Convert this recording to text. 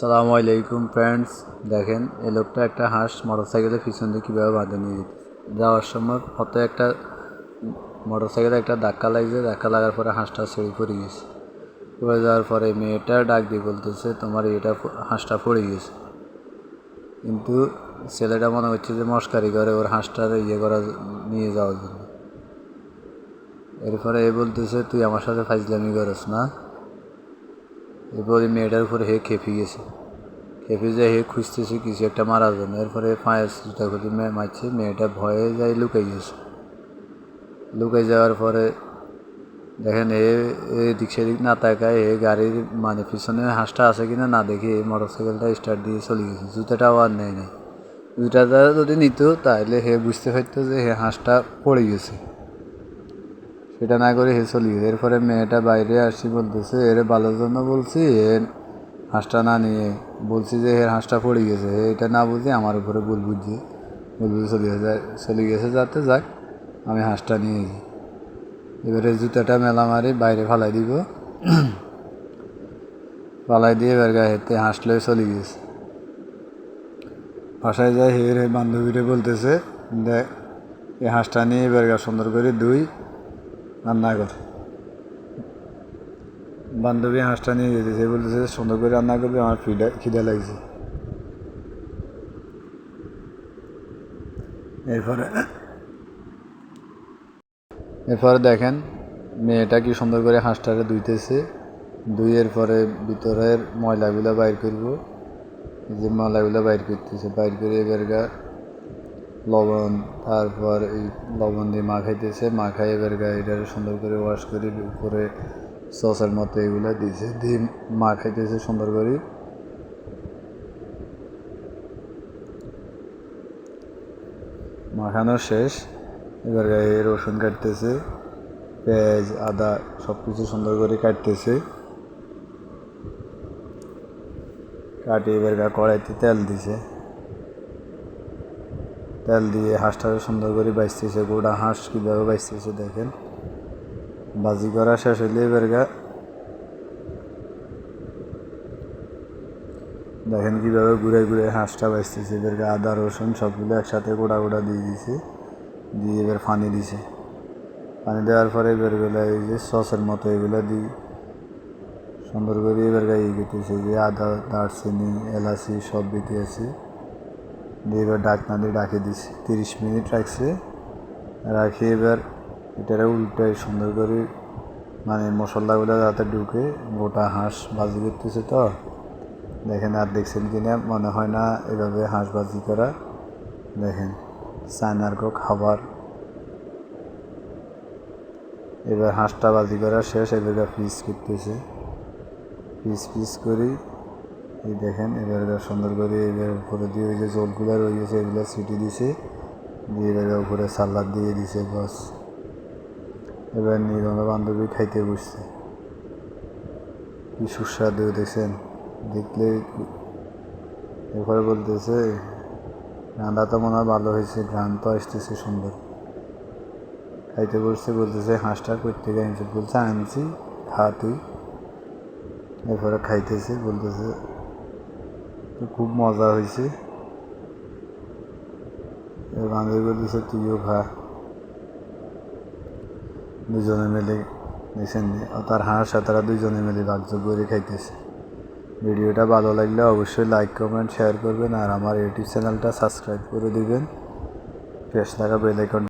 সালামু আলাইকুম ফ্রেন্ডস দেখেন এই লোকটা একটা হাঁস মোটরসাইকেলের পিছন দিয়ে কীভাবে বাঁধে নিয়ে যাওয়ার সময় হয়তো একটা মোটরসাইকেলে একটা ধাক্কা লাগছে, ধাক্কা লাগার পরে হাঁসটা ছেড়ে পড়ে গেছে। পড়ে যাওয়ার পরে মেয়েটা ডাক দিয়ে বলতেছে, তোমার এটা হাঁসটা পড়ে গেছে। কিন্তু ছেলেটা মনে হচ্ছে যে মস্কারি করে ওর হাঁসটার ইয়ে করা নিয়ে যাওয়ার জন্য। এরপরে এ বলতেছে, তুই আমার সাথে ফাইজলামি করস না? এরপর মেয়েটার উপরে হে খেপে গেছে। খেপে যায়, হে খুঁজতেছে কিছু একটা মারার জন্য। এরপরে পায়ের জুতা খুঁজে মারছে। মেয়েটা ভয়ে যায় লুকাই গেছে। লুকাই যাওয়ার পরে দেখেন এ এদিক সেদিক না তাকায়, এ গাড়ির মানে পিছনে হাঁসটা আছে কিনা না দেখে এই মোটর সাইকেলটা স্টার্ট দিয়ে চলে গেছে। জুতাটাও আর নেয় নাই। জুতাটা যদি নিত তাহলে হে বুঝতে পারতো যে হে হাঁসটা পড়ে গেছে। সেটা না করে হে চলে। এরপরে মেয়েটা বাইরে আসি বলতেছে, এর ভালোর জন্য বলছি এর হাঁসটা না নিয়ে। বলছি যে, এর হাঁসটা পড়ে গেছে। এটা না বুঝে আমার উপরে ভুল বুঝছে। ভুল বুঝে চলে গেছে চলে গেছে, যাতে যাক, আমি হাঁসটা নিয়ে যাই এবারে জুতাটা মেলা মারি, বাইরে ফালাই দিব। ফালাই দিয়ে এবার গায়ে হেঁটে হাঁসলে চলে গেছে। বাসায় যায় হের বান্ধবীরে বলতেছে, দেখ এই হাঁসটা নিয়ে এবার সুন্দর করে দুই রান্না কর বান্ধবী হাঁসটা নিয়ে যেতেছে বলতেছে, সুন্দর করে রান্না করবে, আমার খিদা খিদা লাগছে। এরপরে এরপরে দেখেন, মেয়েটা কি সুন্দর করে হাঁসটারে ধুইতেছে। ধুইয়ের পরে ভিতরের ময়লাগুলো বাইর করব। যে ময়লাগুলো বাইর করতেছে, বাইর করে এবার লবণ, তারপর এই লবণ দিয়ে মাখাইতেছে মাখাই এবার গা এটা সুন্দর করে ওয়াশ করে উপরে সসের মতো এগুলো দিয়েছে। দিয়ে মাখাইতেছে সুন্দর করে। মাখানো শেষ। এবার গায়ে রসুন কাটতেছে। পেঁয়াজ, আদা সব কিছু সুন্দর করে কাটতেছে। কাটিয়ে এবার কড়াইতে তেল দিছে। তেল দিয়ে হাঁসটাকে সুন্দর করে বাইসতেছে গোটা হাঁস কীভাবে বাইসতেছে দেখেন। বাজি করা শেষ হইলে এবার দেখেন কীভাবে ঘুরে ঘুরে হাঁসটা বাইসতেছে এবার গা আদা, রসুন সবগুলো একসাথে গোটা গোটা দিয়ে দিছে, দিয়ে এবার পানি দিছে। পানি দেওয়ার পরে এবার গেলে এই যে সসের মতো এগুলো দিই সুন্দর করে এবার গায়ে গেতেছে যে আদা, দারচিনি, এলাচি সব দিতে আছে। দিয়ে এবার ডাকনা দিয়ে ডাকে দিছি। তিরিশ মিনিট রাখছে। রাখি এবার এটারে উল্টায় সুন্দর করে মানে মশলাগুলো যাতে ঢুকে, গোটা হাঁস ভাজি করতেছে তো। দেখেন আর দেখছেন কিনা মনে হয় না এভাবে হাঁস ভাজি করা। দেখেন, চায়নার কো খাবার। এবার হাঁসটা বাজি করা শেষ এবার পিস করতেছে। পিস পিস করি এই দেখেন, এবার এবার সুন্দর করে এবার উপরে দিয়ে ওই যে জলগুলো রয়েছে, এগুলো সিটি দিছে। দিয়ে এবার উপরে সালাদ দিয়ে দিছে বস। এবার নিরঙ্গ বান্ধবী খাইতে বসছে। কি সুস্বাদু, দেখছেন? দেখলে এরপরে বলতেছে, রান্না তো মনে হয় ভালো হয়েছে গান তো আসতেছে সুন্দর। খাইতে বসছে, বলতেছে, হাঁসটা করতে আনছি বলছে, আনছি, খা তুই। এরপরে খাইতেছে, বলতেছে খুব মজা হয়েছে। বান্ধবী বলতেছে তুইও খা দুজনে মিলে ও তার হাঁস তারা দুজনে মিলে ভাগযোগ করে খাইতেছে। ভিডিওটা ভালো লাগলে অবশ্যই লাইক কমেন্ট শেয়ার করবেন। আর আমার ইউটিউব চ্যানেলটা সাবস্ক্রাইব করে দিবেন। পেশ থাকা বেল আইকন